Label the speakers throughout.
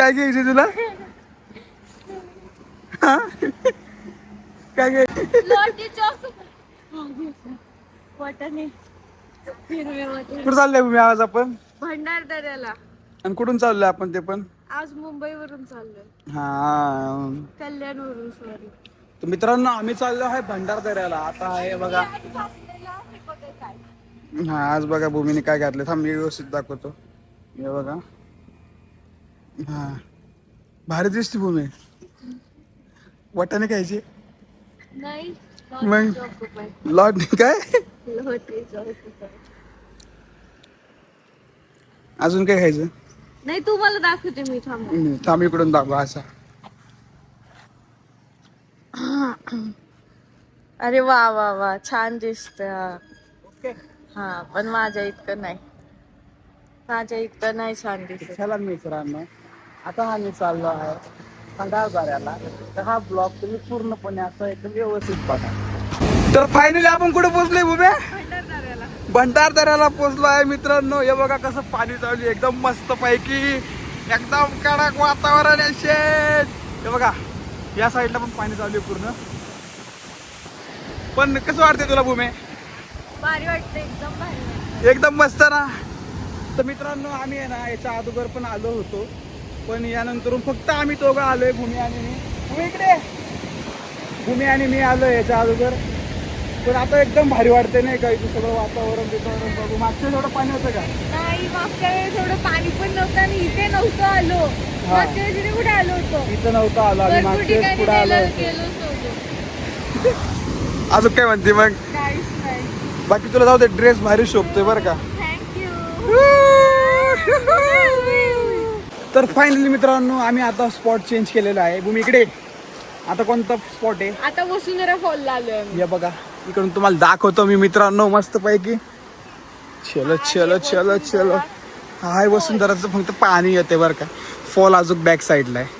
Speaker 1: काय घ्यायचे तुला? हा? काय घ्याय
Speaker 2: लोटी चौक. वाटाणे हिरवे वाटाणे
Speaker 1: कुठं चाललंय भूमी आज आपण?
Speaker 2: भंडारदऱ्याला
Speaker 1: आणि कुठून चाललोय आपण ते पण?
Speaker 2: आज मुंबईवरून चाललोय.
Speaker 1: हा.
Speaker 2: कल्याणवरून सॉरी.
Speaker 1: तर मित्रांनो आम्ही चाललो आहे भंडारदऱ्याला आता आहे बघा. हा आज बघा भूमीने काय घातलं थांब मी व्यवस्थित दाखवतो. हे बघा. हा. भारी दिसते भूमी वाटाणे खायचे?
Speaker 2: नाही.
Speaker 1: मग? लॉट काय? अजून काय खायचं?
Speaker 2: नाही तू मला दाखवते मी थांब.
Speaker 1: थांब इकडून दाखवा असा.
Speaker 2: अरे वा वा वा छान दिसत. हा पण माझ्या इतकं नाही. माझ्या इतकं नाही छान दिसत.
Speaker 1: चला मित्रांनो. आता आम्ही चाललो आहे खंडाळबाऱ्याला तर हा ब्लॉग तुम्ही पूर्णपणे असं एकदम व्यवस्थित बघा. तर फायनली आपण कुठे पोहोचलोय बुबे?
Speaker 2: भंडारदऱ्याला
Speaker 1: पोहोचलो आहे मित्रांनो. हे बघा कसं पाणी चालू. एकदम मस्त पैकी. एकदम कडक वातावरण आहे शेत. हे बघा या साईडला पण पाणी चालू आहे पूर्ण. पण कसं वाटतंय तुला भूमे
Speaker 2: भारी वाटतं एकदम भारी. वाटतं
Speaker 1: एकदम मस्त ना? तर मित्रांनो आम्ही आहे ना याच्या अगोदर पण आलो होतो. पण यानंतरून फक्त आम्ही दोघं आलोय भूमी आणि मी. भूमी इकडे भूमी आणि मी आलोय याच्या अगोदर. पण आता एकदम भारी वाटते नाही का इथे सगळं वातावरण बितावरण बघू मागच्या एवढं पाणी होतं का?
Speaker 2: नाही मागच्या वेळेस एवढं पाणी पण नव्हतं आणि इथे नव्हतं आलो. मागच्या वेळेस इथे कुठे आलो होतो?
Speaker 1: इथं नव्हतं आलो आम्ही.
Speaker 2: भरपूर
Speaker 1: मागच्या वेळेस
Speaker 2: ठिकाणी
Speaker 1: पुढे आलो
Speaker 2: गेलो-
Speaker 1: होतो.
Speaker 2: गेलोच नव्हतो.
Speaker 1: अजून काय म्हणते मग?
Speaker 2: काहीच नाही.
Speaker 1: बाकी तुला जाऊ दे ड्रेस भारी शोभतोय बरं का.
Speaker 2: थँक्यू
Speaker 1: तर फायनली मित्रांनो आम्ही आता स्पॉट चेंज केलेला आहे. भूमी इकडे आता कोणता स्पॉट आहे?
Speaker 2: आता वसुंधरा फॉलला आलोय
Speaker 1: या बघा. इकडून तुम्हाला दाखवतो मी मित्रांनो मस्त पैकी चलो चलो चलो चलो. हाय वसुंधराचं फक्त पाणी येते बरं का. फॉल अजून बॅक साईडला आहे.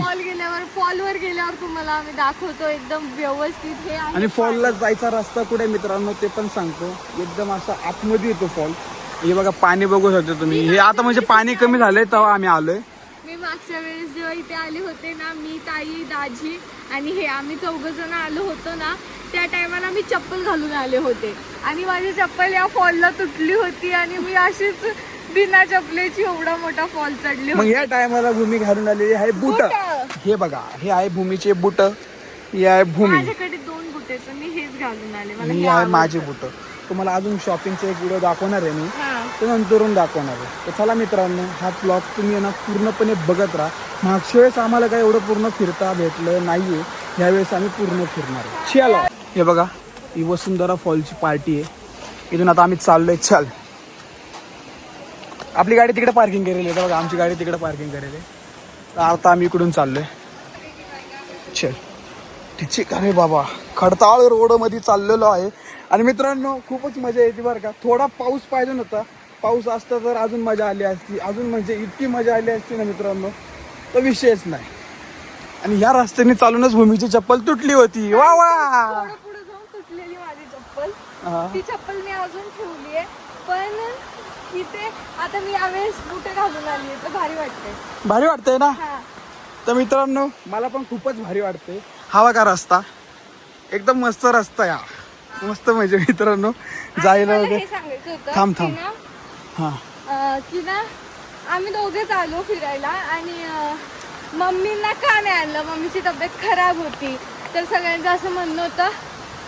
Speaker 2: फॉल गेल्यावर फॉलवर गेल्यावर तुम्हाला आम्ही दाखवतो एकदम व्यवस्थित हे.
Speaker 1: आणि फॉलला जायचा रस्ता कुठे मित्रांनो ते पण सांगतो. एकदम असा आतमध्ये येतो फॉल हे बघा पाणी बघू शकता तुम्ही. हे आता म्हणजे पाणी कमी झालंय तेव्हा आम्ही आलोय.
Speaker 2: मी मागच्या वेळेस जेव्हा इथे आले होते ना मी ताई दाजी आणि हे आम्ही चौघ जण आलो होतो ना त्या टायमाला मी चप्पल घालून आले होते. आणि माझी चप्पल या फॉलला तुटली होती आणि मी अशीच बिना चपलेची एवढा मोठा फॉल चढली
Speaker 1: मग
Speaker 2: होती.
Speaker 1: या टायमाला भूमी घालून आलेली आहे बुट. हे बघा हे आहे भूमीचे बुट हे आहे भूमी.
Speaker 2: माझ्याकडे दोन बुटे मी हेच घालून आले. मला
Speaker 1: ही आहे. माझे बुट. तुम्हाला अजून शॉपिंगचा एक व्हिडिओ दाखवणार आहे मी. ते नंतरून दाखवणार आहे. तर चला मित्रांनो हा ब्लॉग तुम्ही ना पूर्णपणे बघत राहा. मागच्या वेळेस आम्हाला काही एवढं पूर्ण फिरता भेटलं नाहीये. यावेळेस आम्ही पूर्ण फिरणार आहे. चला. हे बघा ही वसुंधरा फॉलची पार्टी आहे. इथून आता आम्ही चाललोय. चल. आपली गाडी तिकडे पार्किंग केलेली आहे. बघा आमची गाडी तिकडे पार्किंग केलेली आहे. तर आता आम्ही इकडून चाललोय. चल. ठीक अरे बाबा. खडताळ रोडमध्ये चाललेलो आहे. आणि मित्रांनो खूपच मजा येते बरं का. थोडा पाऊस पाहिजे नव्हता. पाऊस असता तर अजून मजा आली असती. अजून म्हणजे इतकी मजा आली असती ना मित्रांनो. तर विषयच नाही. आणि ह्या रस्त्याने चालूनच भूमीची चप्पल तुटली होती. वा वा!
Speaker 2: थोडं पुढे जाऊन तुटलेली माझी चप्पल.
Speaker 1: हा.
Speaker 2: ती चप्पल मी अजून ठेवली आहे. पण इथे आता मी यावेळेस बुटे घालून आली आहे. तर भारी वाटते
Speaker 1: भारी वाटतंय ना?
Speaker 2: हा.
Speaker 1: तर मित्रांनो मला पण खूपच भारी वाटते हवा का रस्ता? एकदम मस्त रस्ता या. मस्त म्हणजे मित्रांनो. जायला वगैरे.
Speaker 2: सांगायचं होतं
Speaker 1: थांब,
Speaker 2: की
Speaker 1: थांब.
Speaker 2: ना,
Speaker 1: हा.
Speaker 2: की ना आम्ही दोघेच आलो फिरायला आणि मम्मींना का नाही आणलं? मम्मीची तब्येत खराब होती. तर सगळ्यांचं असं म्हणणं होतं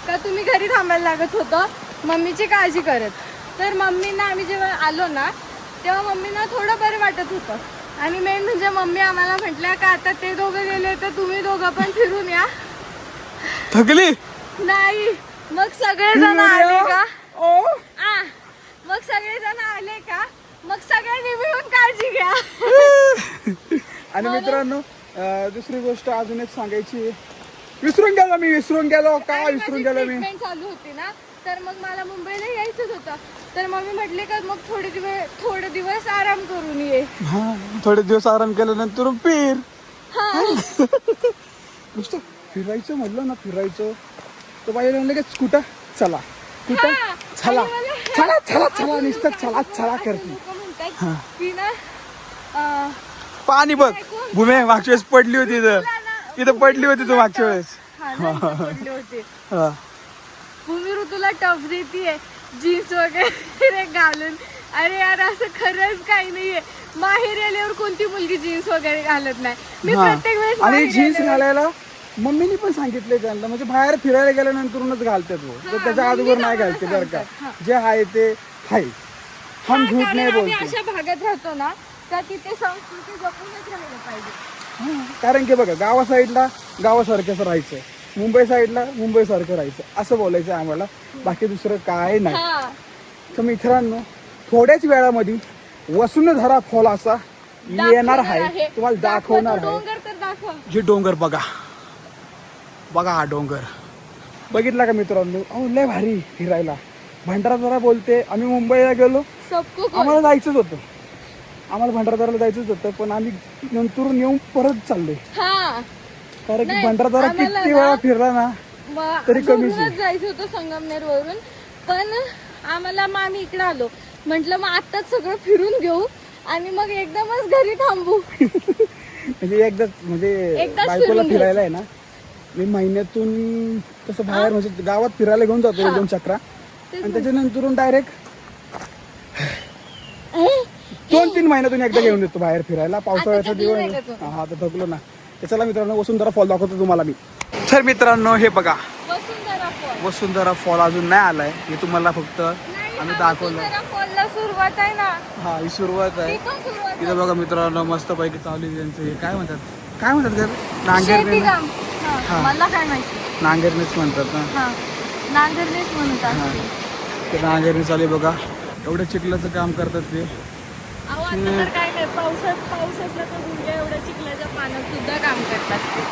Speaker 2: का तुम्ही घरी थांबायला लागत होतं. मम्मीची काळजी करत. तर मम्मींना आम्ही जेव्हा आलो ना तेव्हा मम्मींना थोडं बरं वाटत होतं. आणि मेन म्हणजे मम्मी आम्हाला म्हटल्या का आता ते दोघं गेले तर तुम्ही दोघं पण फिरून या.
Speaker 1: थकली?
Speaker 2: नाही. मग सगळेजण आले का?
Speaker 1: ओ
Speaker 2: आ, मग सगळेजण आले का? मग सगळ्यांनी मिळून काळजी घ्या.
Speaker 1: आणि मित्रांनो अं, दुसरी गोष्ट अजून एक सांगायची आहे. विसरून गेलो मी विसरून गेलो. का
Speaker 2: आणि
Speaker 1: विसरून
Speaker 2: माझी
Speaker 1: गेलो मी?
Speaker 2: चालू होती ना तर मग मला मुंबईला यायचंच होतं. तर मम्मी म्हटले का मग थोडे दिवस थोडे दिवस आराम करून ये.
Speaker 1: हा थोडे दिवस आराम केल्यानंतर फिर. नुसतं फिरायचं म्हटलं ना फिरायचं. तर लगेच कुठं चला. कुठं
Speaker 2: हा,
Speaker 1: चला.
Speaker 2: मला-
Speaker 1: चला चला चला
Speaker 2: अजून
Speaker 1: नुसतं चला चला करते.
Speaker 2: की
Speaker 1: पाणी बघ. भूमे मागच्या वेळेस पडली होती इथं. इथं पडली होती तू मागच्या वेळेस.
Speaker 2: हा
Speaker 1: हा.
Speaker 2: भूमी ऋतूला टफ देतीये. जीन्स वगैरे घालून. अरे यार असं खरंच काही नाहीये. माहेर आल्यावर कोणती मुलगी जीन्स वगैरे घालत नाही? मी
Speaker 1: हा.
Speaker 2: प्रत्येक वेळेस
Speaker 1: आणि
Speaker 2: माहेरी
Speaker 1: जीन्स घालायला मम्मीनी पण सांगितले त्यांना म्हणजे बाहेर फिरायला गेल्यानंतरच घालतात वो. तर त्याच्या अगोदर नाही घालते बरं का. जे आहे ते आहे. हम झूठ
Speaker 2: कारण
Speaker 1: नाही
Speaker 2: आम्ही
Speaker 1: बोलते.
Speaker 2: अशा भागात राहतो ना तर तिथे संस्कृती जपूनच राहिलं पाहिजे.
Speaker 1: कारण की बघा गावा साईडला गावासारखंच राहायचं. मुंबई साईडला मुंबई सारखं राहायचं. असं बोलायचं आम्हाला. बाकी दुसरं काय नाही.
Speaker 2: हा.
Speaker 1: तर मित्रांनो थोड्याच वेळामध्ये वसुंधरा फॉल असा येणार आहे. तुम्हाला दाखवणार
Speaker 2: दाखव, तो
Speaker 1: आहे.
Speaker 2: डोंगर तर दाखव.
Speaker 1: जे डोंगर बघा. बघा हा डोंगर. बघितला का मित्रांनो? अहो लय भारी फिरायला. भंडारादरा बोलते आम्ही मुंबईला गेलो.
Speaker 2: सबको
Speaker 1: आम्हाला जायचंच होतं. आम्हाला भंडारदाराला जायचंच होतं पण आम्ही नंतरून येऊन परत चाललोय.
Speaker 2: हा.
Speaker 1: कारण की भंडारदारा किती वेळा फिरला ना तरी.
Speaker 2: घरूनच जायचं होतं संगमनेर वरून पण आम्हाला मग आम्ही इकडे आलो. म्हटलं मग आताच सगळं फिरून घेऊ आणि मग एकदमच घरी थांबू.
Speaker 1: म्हणजे एकदा म्हणजे
Speaker 2: एकदाच
Speaker 1: बायकोला फिरायला आहे ना? मी महिन्यातून तसं बाहेर म्हणजे गावात फिरायला घेऊन जातो एक दोन चक्रा. आणि त्याच्यानंतरून डायरेक्ट दोन तीन महिन्यातून एकदा घेऊन येतो बाहेर फिरायला. पावसाळ्याचा दिवस. हा तर थकलो ना. त्याच्याला मित्रांनो वसुंधरा फॉल दाखवतो तुम्हाला मी. तर मित्रांनो हे बघा.
Speaker 2: वसुंधरा फॉल
Speaker 1: अजून नाही आलाय. हे तुम्हाला फक्त आम्ही दाखवलं.
Speaker 2: सुरुवात आहे ना.
Speaker 1: हा ही सुरुवात आहे.
Speaker 2: ती पण सुरुवात
Speaker 1: इथं बघा मित्रांनो मस्त पैकी चालू आहे त्यांचं हे. काय म्हणतात? काय म्हणतात
Speaker 2: शेतीकाम हा, मला काय माहिती.
Speaker 1: नांगेरनेच म्हणतात ना?
Speaker 2: हा नांगरलेच म्हणत
Speaker 1: हा.
Speaker 2: असते
Speaker 1: ते नांगेरने चालू आहे बघा. एवढं चिखलाचं काम करतात ते.
Speaker 2: अहो आता तर काय नाही पावसात पाऊस असला तर एवढ्या चिखलाच्या पाण्यात सुद्धा काम करतात ते.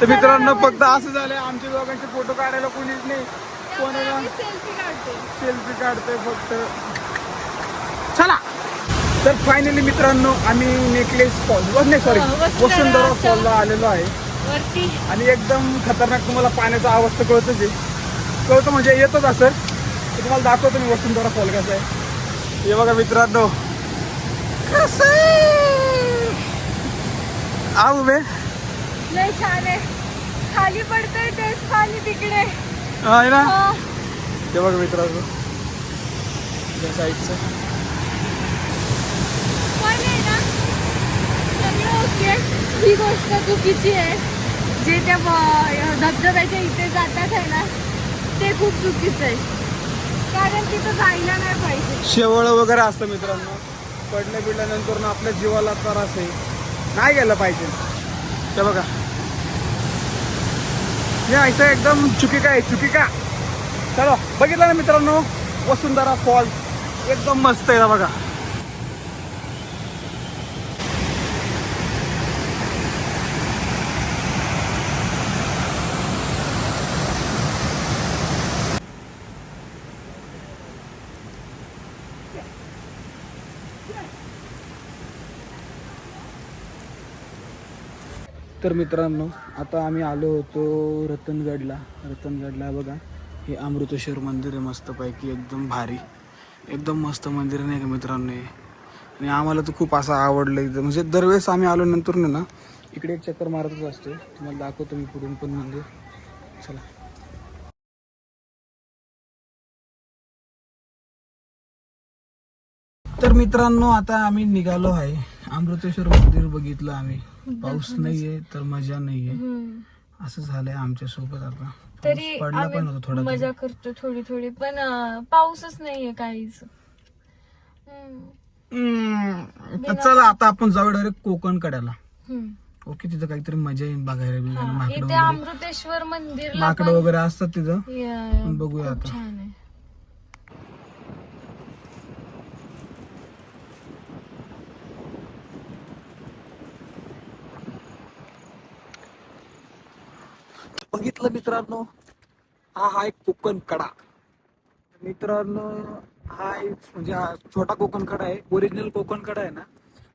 Speaker 1: तर मित्रांनो फक्त असं झालंय. आमच्या दोघांचे फोटो काढायला कोणीच नाही. कोणाला
Speaker 2: सेल्फी काढते
Speaker 1: सेल्फी काढतोय फक्त. चला. तर फायनली मित्रांनो आम्ही नेकलेस फॉल नाही सॉरी
Speaker 2: हा, वसुंधरा
Speaker 1: वसुंधरा फॉलला आलेलो आहे. आणि एकदम खतरनाक तुम्हाला पाण्याचा आवाज तर कळतच आहे. कळतं म्हणजे येतच असं तुम्हाला दाखवतो मी वसुंधरा फॉल कसं आहे. हे बघा मित्रांनो. कसं आ उभे
Speaker 2: लय छान आहे. खाली पडतंय तेच खाली तिकडे.
Speaker 1: आहे ना?
Speaker 2: हा.
Speaker 1: बघा मित्रांनो. साईडचं
Speaker 2: पण आहे ना सगळं ओके ही गोष्ट चुकीची आहे जे त्या धबधब्याच्या इथे जातात आहे ना ते खूप चुकीचं आहे कारण तिथं जायला नाही पाहिजे
Speaker 1: शेवळ वगैरे असतं मित्रांनो. पडल्या बिडल्यानंतर ना आपल्या जीवाला त्रास आहे. नाही गेलं पाहिजे. ते बघा. हे ऐसा एकदम चुकी आहे चुकी का चलो बघितलं ना मित्रांनो? वसुंधरा फॉल एकदम मस्त आहे बघा. तर मित्रांनो आता आम्ही आलो होतो रतनगडला. रतनगडला बघा हे अमृतेश्वर मंदिर आहे मस्तपैकी एकदम भारी. एकदम मस्त मंदिर नाही का मित्रांनो हे? आणि आम्हाला तर खूप असं आवडलं एकदम म्हणजे दरवेळेस आम्ही आलो नंतर ना इकडे एक चक्कर मारतच असतो. तुम्हाला दाखवतो मी पुढून पण मंदिर. चला. तर मित्रांनो आता आम्ही निघालो आहे. अमृतेश्वर मंदिर बघितलं आम्ही. पाऊस नाहीये तर मजा नाहीये. असं झालंय आमच्यासोबत आता.
Speaker 2: तरी
Speaker 1: पडला पण होता थोडा
Speaker 2: मजा करतो थोडी थोडी पण पाऊसच नाहीये काहीच.
Speaker 1: तर चला आता आपण जाऊ डायरेक्ट कोकण कड्याला. ओके तिथं काहीतरी मजा येईल बघायला बिघायला माकडं
Speaker 2: अमृतेश्वर
Speaker 1: माकडं वगैरे असतात तिथं. बघूया आता. बघितलं मित्रांनो हा हा एक कोकण कडा. मित्रांनो हा एक म्हणजे हा छोटा कोकण कडा आहे ओरिजिनल कोकण कडा आहे ना.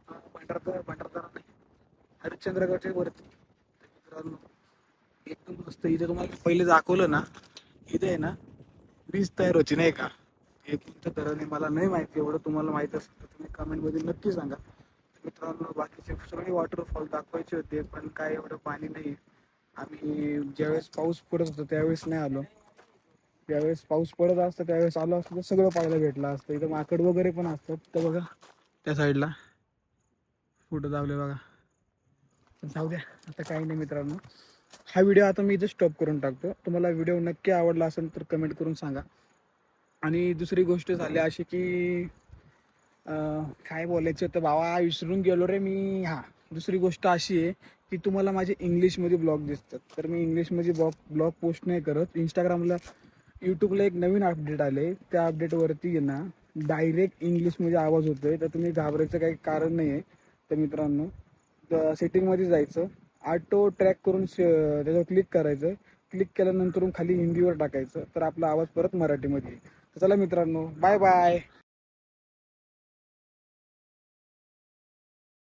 Speaker 1: हा भंडारदरा नाही हरिश्चंद्रगडच्या वरती. मित्रांनो एकदम मस्त इथे तुम्हाला पहिले दाखवलं ना इथे आहे ना वीज तयार होती नाही का? हे कोणतं धरण आहे मला नाही माहिती एवढं तुम्हाला माहीत असेल तर तुम्ही कमेंटमध्ये नक्की सांगा. मित्रांनो बाकीचे सगळे वॉटरफॉल दाखवायचे होते पण काय एवढं पाणी नाही आम्ही ज्यावेळेस पाऊस पडत होता त्यावेळेस नाही आलो. ज्यावेळेस पाऊस पडत असतं त्यावेळेस आलो असतं तर सगळं पाहायला भेटलं असतं. इथं माकड वगैरे पण असतात. तर बघा त्या साईडला फोटो दावले बघा. पण जाऊ द्या आता काही नाही मित्रांनो. हा व्हिडिओ आता मी इथे स्टॉप करून टाकतो. तुम्हाला व्हिडिओ नक्की आवडला असेल तर कमेंट करून सांगा. आणि दुसरी गोष्ट झाली अशी की काय बोलायचं होतं बाबा विसरून गेलो रे मी. हां दुसरी गोष्ट अशी आहे की तुम्हाला माझे इंग्लिशमध्ये ब्लॉग दिसतात. तर मी इंग्लिशमध्ये ब्लॉग ब्लॉग पोस्ट नाही करत. इंस्टाग्रामला यूट्यूबला एक नवीन अपडेट आले. त्या अपडेटवरती ना डायरेक्ट इंग्लिशमध्ये आवाज होतोय. तर तुम्ही घाबरायचं काही कारण नाही आहे तर मित्रांनो. तर सेटिंगमध्ये जायचं. ऑटो ट्रॅक करून श- त्याच्यावर क्लिक करायचं. क्लिक केल्यानंतर खाली हिंदीवर टाकायचं. तर आपला आवाज परत मराठीमध्ये तर चला मित्रांनो बाय बाय